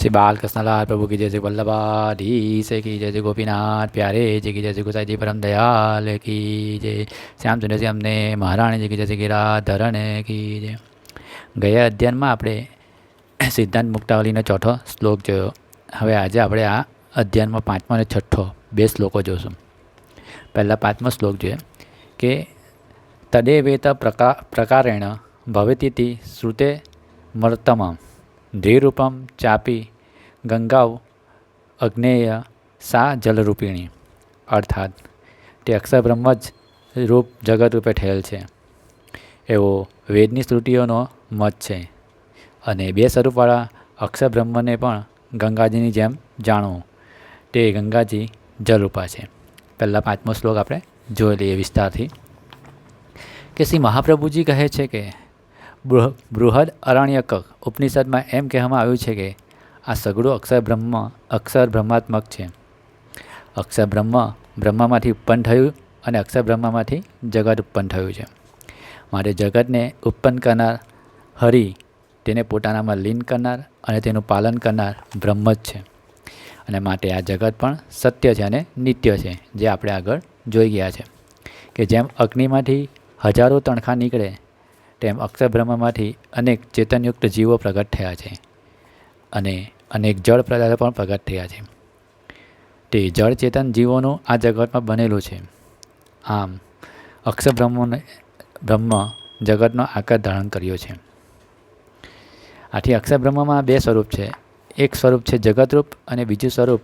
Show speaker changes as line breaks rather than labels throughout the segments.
શ્રી બાલકૃષ્ણલાલ પ્રભુ કી જય શ્રી વલ્લભાધીશ કી જય શ્રી ગોપીનાથ પ્યારે જય કી જય શ્રી ગુસાઈજી પરમ દયાલ કી જય. શ્યામ સુંદર અમને મહારાણી કી જય શ્રી ગિરાધરણ કી જય. ગયા અધ્યાયનમાં આપણે સિદ્ધાંત મુક્તાવલીનો ચોથો શ્લોક જોયો. હવે આજે આપણે આ અધ્યયનમાં પાંચમો અને છઠ્ઠો બે શ્લોકો જોઈશું પહેલાં પાંચમો શ્લોક જોઈએ કે તદેવેત પ્રકા, પ્રકારેણ ભવેતીથી શ્રુતે મર્તમમ. ધ્રીરૂપમ ચાપી ગંગાઓ અગ્નેય સા જલરૂપિણી અર્થાત તે અક્ષરબ્રહ્મ જ રૂપ જગત રૂપે થયેલ છે। એવો વેદની શ્રુતિઓનો મત છે અને બે સ્વરૂપવાળા અક્ષરબ્રહ્મને પણ ગંગાજીની જેમ જાણવું, તે ગંગાજી જલરૂપા છે। પહેલાં પાંચમો શ્લોક આપણે જોઈ લઈએ વિસ્તારથી કે શ્રી મહાપ્રભુજી કહે છે કે બૃહ, બૃહદ અરણ્યક ઉપનિષદમાં એમ કહેવામાં આવ્યું છે કે આ સગળું અક્ષર બ્રહ્મ, અક્ષર બ્રહ્માત્મક છે. અક્ષર બ્રહ્મ બ્રહ્મામાંથી ઉત્પન્ન થયું અને અક્ષર બ્રહ્મામાંથી જગત ઉત્પન્ન થયું છે. માટે જગતને ઉત્પન્ન કરનાર હરિ તેને પોતાનામાં લીન કરનાર અને તેનું પાલન કરનાર બ્રહ્મ જ છે. અને માટે આ જગત પણ સત્ય છે અને નિત્ય છે, જે આપણે આગળ જોઈ ગયા છે. કે જેમ અગ્નિમાંથી હજારો તણખા નીકળે તેમ અક્ષરબ્રહ્મમાંથી અનેક ચેતનયુક્ત જીવો પ્રગટ થયા છે અને અનેક જળ પદાર્થો પણ પ્રગટ થયા છે. તે જળ ચેતન જીવોનું આ જગતમાં બનેલું છે. આમ અક્ષર બ્રહ્મને બ્રહ્મ જગતનો આકાર ધારણ કર્યો છે. આથી અક્ષરબ્રહ્મમાં બે સ્વરૂપ છે. એક સ્વરૂપ છે જગતરૂપ અને બીજું સ્વરૂપ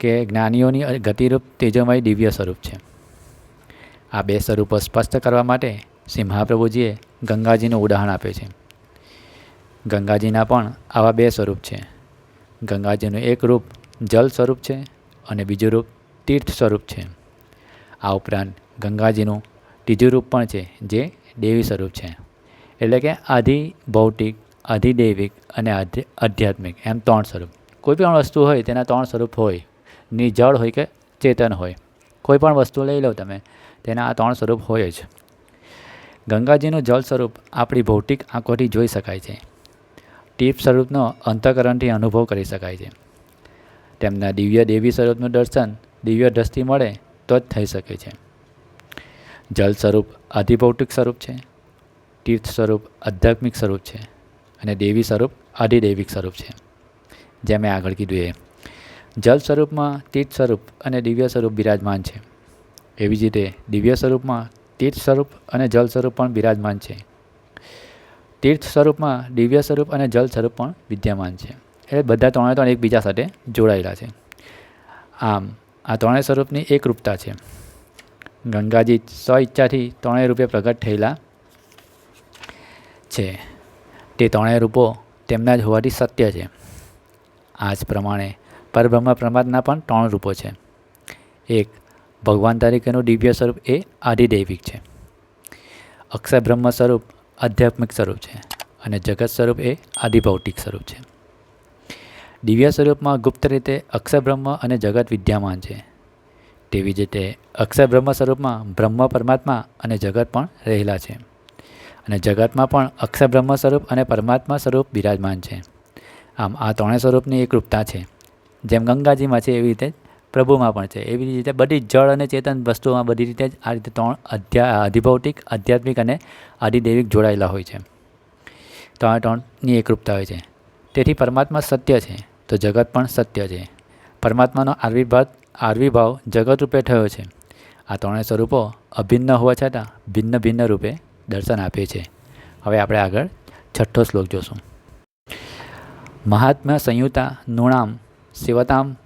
કે જ્ઞાનીઓની ગતિરૂપ તેજોમય દિવ્ય સ્વરૂપ છે. આ બે સ્વરૂપો સ્પષ્ટ કરવા માટે શ્રી મહાપ્રભુજીએ ગંગાજીનું ઉદાહરણ આપે છે. ગંગાજીના પણ આવા બે સ્વરૂપ છે. ગંગાજીનું એક રૂપ જલ સ્વરૂપ છે અને બીજું રૂપ તીર્થ સ્વરૂપ છે. આ ઉપરાંત ગંગાજીનું ત્રીજું રૂપ પણ છે જે દેવી સ્વરૂપ છે. એટલે કે આધિ ભૌતિક અધિદૈવિક અને આધ્યાત્મિક એમ ત્રણ સ્વરૂપ. કોઈ પણ વસ્તુ હોય તેના ત્રણ સ્વરૂપ હોય. ની જળ હોય કે ચેતન હોય. કોઈ પણ વસ્તુ લઈ લો તમે, તેના આ ત્રણ સ્વરૂપ હોય જ. ગંગાજીનું જળ સ્વરૂપ આપણી ભૌતિક આંખોથી જોઈ શકાય છે. ટીપ સ્વરૂપનો અંતકરણથી અનુભવ કરી શકાય છે. તેમના દિવ્ય દેવી સ્વરૂપનું દર્શન દિવ્ય દ્રષ્ટિ મળે તો જ થઈ શકે છે. જળ સ્વરૂપ અધિભૌતિક સ્વરૂપ છે. તીર્થ સ્વરૂપ આધ્યાત્મિક સ્વરૂપ છે અને દેવી સ્વરૂપ અધિદૈવિક સ્વરૂપ છે. જેમ મેં આગળ કીધું એ. જલ સ્વરૂપમાં તીર્થ સ્વરૂપ અને દિવ્ય સ્વરૂપ બિરાજમાન છે. એવી જ રીતે દિવ્ય સ્વરૂપમાં તીર્થ સ્વરૂપ અને જળ સ્વરૂપ પણ બિરાજમાન છે. તીર્થ સ્વરૂપમાં દિવ્ય સ્વરૂપ અને જલ સ્વરૂપ પણ વિદ્યમાન છે. એટલે બધા ત્રણે ત્રણ એકબીજા સાથે જોડાયેલા છે. આમ, આ ત્રણેય સ્વરૂપની એકરૂપતા છે. ગંગાજી સ્વ ઈચ્છાથી ત્રણેય રૂપે પ્રગટ થયેલા છે. તે ત્રણેય રૂપો તેમના જ હોવાથી સત્ય છે. આ જ પ્રમાણે પરબ્રહ્મ પ્રમાદના પણ ત્રણ રૂપો છે. એક ભગવાન તરીકેનું દિવ્ય સ્વરૂપ એ આદિદૈવિક છે. અક્ષય બ્રહ્મ સ્વરૂપ આધ્યાત્મિક સ્વરૂપ છે અને જગત સ્વરૂપ એ આદિભૌતિક સ્વરૂપ છે. દિવ્ય સ્વરૂપમાં ગુપ્ત રીતે અક્ષર બ્રહ્મ અને જગત વિદ્યામાન છે. તેવી જ રીતે અક્ષર બ્રહ્મ સ્વરૂપમાં બ્રહ્મ પરમાત્મા અને જગત પણ રહેલા છે. અને જગતમાં પણ અક્ષર બ્રહ્મ સ્વરૂપ અને પરમાત્મા સ્વરૂપ બિરાજમાન છે. આમ આ ત્રણેય સ્વરૂપની એક રૂપતા છે. જેમ ગંગાજીમાં છે એવી રીતે પ્રભુમાં પણ છે. એવી રીતે બધી જળ અને ચેતન વસ્તુઓમાં બધી રીતે આ રીતે ત્રણ અધ્યા, અધિભૌતિક, આધ્યાત્મિક અને આદિદૈવિક જોડાયેલા હોય છે. ત્રણે ત્રણની એકરૂપતા હોય છે. તેથી પરમાત્મા સત્ય છે, તો જગત પણ સત્ય છે. પરમાત્માનો આવિર્ભાવ આવિર્ભાવ જગત રૂપે થયો છે. આ ત્રણેય સ્વરૂપો અભિન્ન હોવા છતાં ભિન્ન ભિન્ન રૂપે દર્શન આપે છે. હવે આપણે આગળ છઠ્ઠો શ્લોક જોશું. મહાત્મ્ય સંયુતા નૃણામ સેવતામ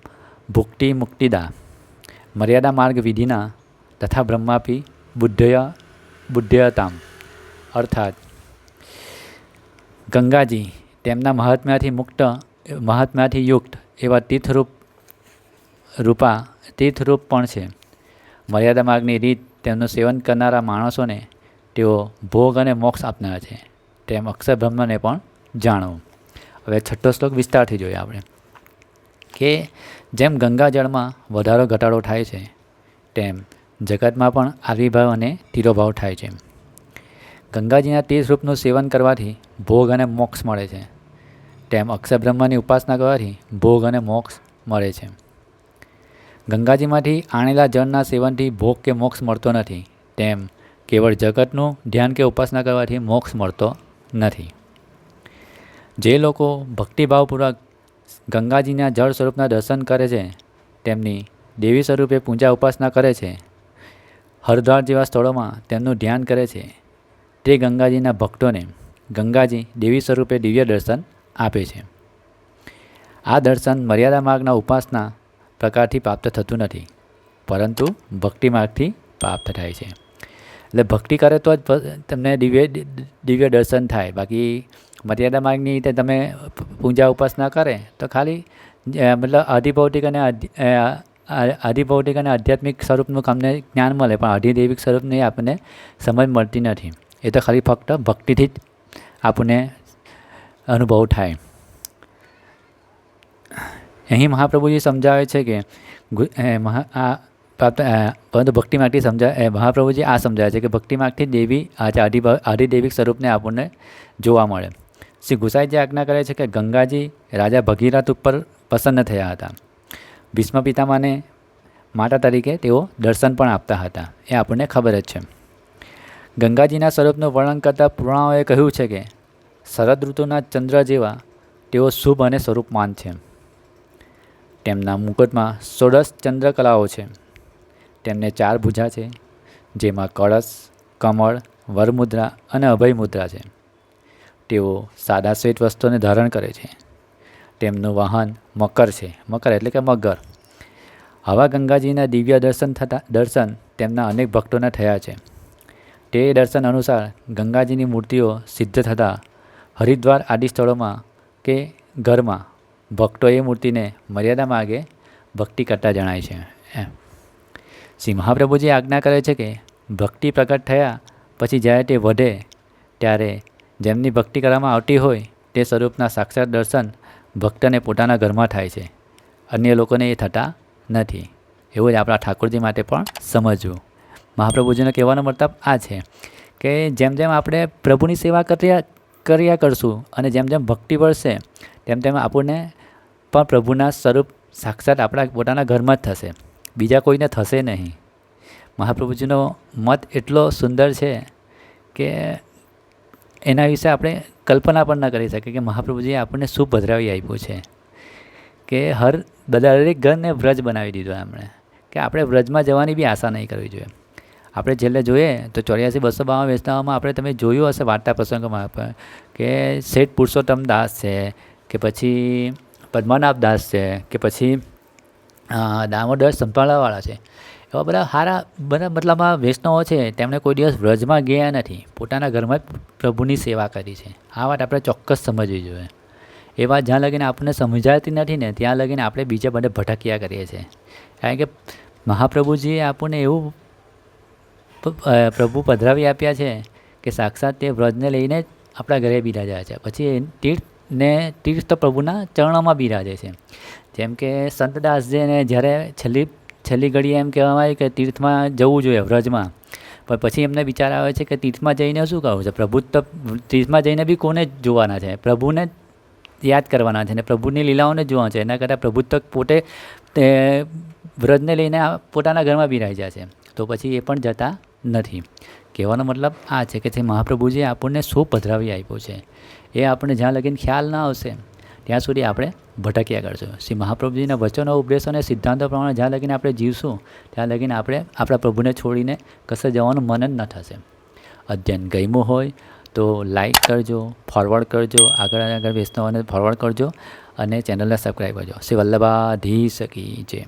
ભુક્તિ મુક્તિદા, મર્યાદા માર્ગ વિધિના તથા બ્રહ્માપી બુદ્ધય, બુદ્ધયતામ. અર્થાત, ગંગાજી તેમના મહાત્મ્યાથી મુક્ત, મહાત્મ્યાથી યુક્ત એવા તીર્થરૂપ રૂપા તીર્થરૂપ પણ છે. મર્યાદા માર્ગની રીત તેમનું સેવન કરનારા માણસોને તેઓ ભોગ અને મોક્ષ આપનારા છે. તેમ અક્ષર બ્રહ્મને પણ જાણવું. હવે છઠ્ઠો શ્લોક વિસ્તારથી જોઈએ આપણે. કે જેમ ગંગાજળમાં વધારો ઘટાડો થાય છે, તેમ જગતમાં પણ આવિર્ભાવ અને તિરોભાવ થાય છે. ગંગાજીના તીર્થ રૂપનું સેવન કરવાથી ભોગ અને મોક્ષ મળે છે. તેમ અક્ષરબ્રહ્માની ઉપાસના કરવાથી ભોગ અને મોક્ષ મળે છે. ગંગાજીમાંથી આણેલા જળના સેવનથી ભોગ કે મોક્ષ મળતો નથી, તેમ કેવળ જગતનું ધ્યાન કે ઉપાસના કરવાથી મોક્ષ મળતો નથી. જે લોકો ભક્તિભાવપૂર્વક ગંગાજીના જળ સ્વરૂપના દર્શન કરે છે. તેમની દેવી સ્વરૂપે પૂજા ઉપાસના કરે છે. હરદ્વાર જેવા સ્થળોમાં તેમનું ધ્યાન કરે છે. તે ગંગાજીના ભક્તોને ગંગાજી દેવી સ્વરૂપે દિવ્ય દર્શન આપે છે. આ દર્શન મર્યાદા માર્ગના ઉપાસના પ્રકારથી પ્રાપ્ત થતું નથી, પરંતુ ભક્તિ માર્ગથી પ્રાપ્ત થાય છે. એટલે ભક્તિ કરે તો જ તમને દિવ્ય દિવ્ય દર્શન થાય. બાકી મર્યાદા માર્ગની રીતે તમે પૂજા ઉપાસના કરે, તો ખાલી મતલબ આધિભૌતિક અને અધિભૌતિક અને આધ્યાત્મિક સ્વરૂપનું તમને જ્ઞાન મળે, પણ અધિદૈવિક સ્વરૂપની આપણને સમજ મળતી નથી. એ તો ખાલી ફક્ત ભક્તિથી જ આપણને અનુભવ થાય. અહીં મહાપ્રભુજી સમજાવે છે કે આ પરંતુ ભક્તિ માર્ગથી સમજા મહાપ્રભુજી આ સમજાવે છે કે ભક્તિ માર્ગથી દેવી, આ જે આદિ સ્વરૂપને આપણને જોવા મળે. શ્રી ગુસાઈજી આજ્ઞા કરે છે કે ગંગાજી રાજા ભગીરથ ઉપર પ્રસન્ન થયા હતા. ભીષ્મ પિતામાને માતા તરીકે તેઓ દર્શન પણ આપતા હતા. એ આપણને ખબર જ છે. ગંગાજીના સ્વરૂપનું વર્ણન કરતાં પુરાણોએ કહ્યું છે કે શરદ ઋતુના ચંદ્ર જેવા તેઓ શુભ અને સ્વરૂપમાન છે. તેમના મુકુટમાં ષોડશ ચંદ્રકલાઓ છે. તેમને ચાર ભુજા છે, જેમાં કળશ, કમળ, વરમુદ્રા અને અભય મુદ્રા છે. તેઓ સાદા શ્વેત વસ્ત્રોને ધારણ કરે છે. તેમનું વાહન મકર છે. મકર એટલે કે મગર. આવા ગંગાજીના દિવ્ય દર્શન થતા, દર્શન તેમના અનેક ભક્તોને થયા છે. તે દર્શન અનુસાર ગંગાજીની મૂર્તિઓ સિદ્ધ થતાં હરિદ્વાર આદિ સ્થળોમાં કે ઘરમાં ભક્તો એ મૂર્તિને મર્યાદા માગે ભક્તિ કરતા જણાય છે. એમ. શ્રી મહાપ્રભુજી આજ્ઞા કરે છે કે ભક્તિ પ્રગટ થયા પછી જ્યારે તે વધે, ત્યારે જેમની ભક્તિ કરવામાં આવતી હોય તે સ્વરૂપના સાક્ષાત દર્શન ભક્તને પોતાના ઘરમાં થાય છે. અન્ય લોકોને એ થતા નથી. એવું જ આપણા ઠાકોરજી માટે પણ સમજવું. મહાપ્રભુજીનો કહેવાનો મતલબ આ છે કે જેમ જેમ આપણે પ્રભુની સેવા કર્યા કર્યા કરશું અને જેમ જેમ ભક્તિ વળશે તેમ તેમ આપણને પણ પ્રભુના સ્વરૂપ સાક્ષાત આપણા પોતાના ઘરમાં જ થશે. બીજા કોઈને થશે નહીં. મહાપ્રભુજીનો મત એટલો સુંદર છે કે એના વિશે આપણે કલ્પના પણ ન કરી શકીએ કે મહાપ્રભુજીએ આપણને શું પધરાવી આપ્યું છે. કે હર દરેક ઘરને વ્રજ બનાવી દીધો એમણે. કે આપણે વ્રજમાં જવાની બી આશા નહીં કરવી જોઈએ. આપણે છેલ્લે જોઈએ તો ચોર્યાસી બસો બાવન વેચનામાં આપણે તમે જોયું હશે વાર્તા પ્રસંગોમાં કે શેઠ પુરુષોત્તમ દાસ છે, કે પછી પદ્મનાભ દાસ છે, કે પછી દામોદર સંભાળાવાળા છે. એવા બધા સારા બધા મતલબમાં વૈષ્ણવો છે, તેમણે કોઈ દિવસ વ્રજમાં ગયા નથી. પોતાના ઘરમાં જ પ્રભુની સેવા કરી છે. આ વાત આપણે ચોક્કસ સમજવી જોઈએ. એ વાત જ્યાં લગીને આપણને સમજાતી નથી ને, ત્યાં લગીને આપણે બીજા બધા ભટક્યા કરીએ છીએ. કારણ કે મહાપ્રભુજીએ આપણને એવું પ્રભુ પધરાવી આપ્યા છે કે સાક્ષાત તે વ્રજને લઈને આપણા ઘરે બિરાજ્યા છે. પછી એ તીર્થ તો પ્રભુના ચરણોમાં બિરાજે છે. જેમ કે સંતદાસજીને જ્યારે છેલ્લી છેલ્લી ઘડીએ એમ કહેવામાં આવે કે તીર્થમાં જવું જોઈએ વ્રજમાં. પણ પછી એમને વિચાર આવે છે કે તીર્થમાં જઈને શું કરવું છે? પ્રભુ તો તીર્થમાં જઈને બી કોને જોવાના છે? પ્રભુને યાદ કરવાના છે ને પ્રભુની લીલાઓને જોવાના છે? એના કરતાં પ્રભુ તો પોતે તે વ્રજને લઈને પોતાના ઘરમાં બિરાજ્યા છે. તો પછી એ પણ જતા નથી. કહેવાનો મતલબ આ છે કે જે મહાપ્રભુજીએ આપણને શું પધરાવી આપ્યો છે? એ આપણને જ્યાં લગીને ખ્યાલ ના આવશે ત્યાં સુધી આપણે ભટક્યા કરશું શ્રી મહાપ્રભુજીના વચનો, ઉપદેશો અને સિદ્ધાંતો પ્રમાણે જ્યાં લગીને આપણે જીવશું, ત્યાં લગીને આપણે આપણા પ્રભુને છોડીને કશે જવાનું મન જ ન થશે. અધ્યયન ગમ્યું હોય તો લાઈક કરજો ફોરવર્ડ કરજો, આગળ આગળ વૈષ્ણવને ફોરવર્ડ કરજો અને ચેનલને સબસ્ક્રાઈબ કરજો. શ્રી વલ્લભાધીશ કી જય.